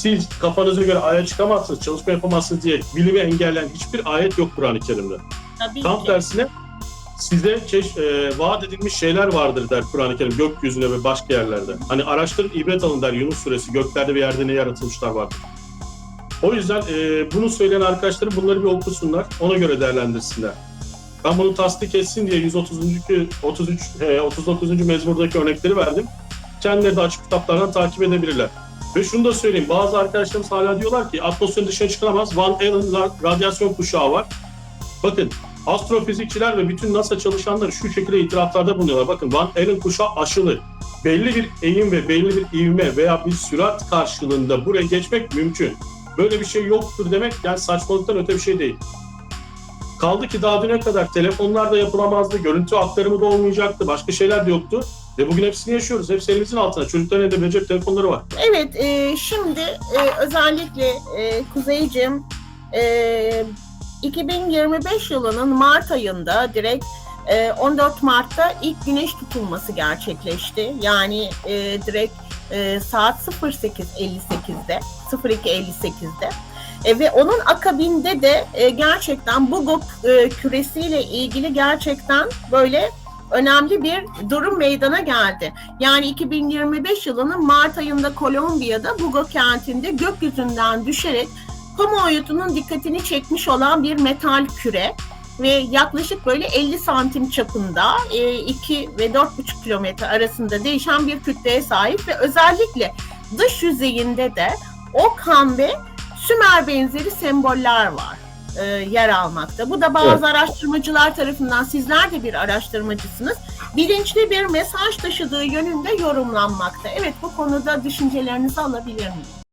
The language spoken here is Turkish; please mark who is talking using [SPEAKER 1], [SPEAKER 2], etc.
[SPEAKER 1] siz kafanıza göre aya çıkamazsınız, çalışma yapamazsınız diye bilimi engelleyen hiçbir ayet yok Kur'an-ı Kerim'de.
[SPEAKER 2] Tabii
[SPEAKER 1] Tam
[SPEAKER 2] ki.
[SPEAKER 1] tersine size çeş, e, vaat edilmiş şeyler vardır der Kur'an-ı Kerim gökyüzünde ve başka yerlerde. Hani araştırın ibret alın der Yunus suresi göklerde ve yerde ne yaratılmışlar vardır. O yüzden e, bunu söyleyen arkadaşlarım bunları bir okusunlar, ona göre değerlendirsinler. Ben bunu tasdik etsin diye 130. 33 e, 39. mezmurdaki örnekleri verdim. Kendileri de açık kitaplardan takip edebilirler. Ve şunu da söyleyeyim. Bazı arkadaşlarımız hala diyorlar ki atmosferin dışına çıkamaz. Van Allen radyasyon kuşağı var. Bakın astrofizikçiler ve bütün NASA çalışanları şu şekilde itiraflarda bulunuyorlar. Bakın Van Allen kuşağı aşılı. Belli bir eğim ve belli bir ivme veya bir sürat karşılığında buraya geçmek mümkün. Böyle bir şey yoktur demek yani saçmalıktan öte bir şey değil. Kaldı ki daha düne kadar telefonlar da yapılamazdı, görüntü aktarımı da olmayacaktı, başka şeyler de yoktu. Ve bugün hepsini yaşıyoruz. Hepsi elimizin altında. Çocukların elinde cep telefonları var.
[SPEAKER 2] Evet, e, şimdi e, özellikle e, Kuzeycim e, 2025 yılının Mart ayında direkt e, 14 Mart'ta ilk güneş tutulması gerçekleşti. Yani e, direkt e, saat 08.58'de, 02.58'de. E, ve onun akabinde de e, gerçekten Bugop e, küresiyle ilgili gerçekten böyle önemli bir durum meydana geldi. Yani 2025 yılının Mart ayında Kolombiya'da Bugo kentinde gökyüzünden düşerek kamuoyunun dikkatini çekmiş olan bir metal küre ve yaklaşık böyle 50 santim çapında 2 ve 4,5 kilometre arasında değişen bir kütleye sahip ve özellikle dış yüzeyinde de ok ve Sümer benzeri semboller var e, yer almakta. Bu da bazı
[SPEAKER 1] Evet.
[SPEAKER 2] araştırmacılar tarafından sizler de bir araştırmacısınız bilinçli bir mesaj taşıdığı yönünde yorumlanmakta. Evet bu konuda düşüncelerinizi alabilir miyim?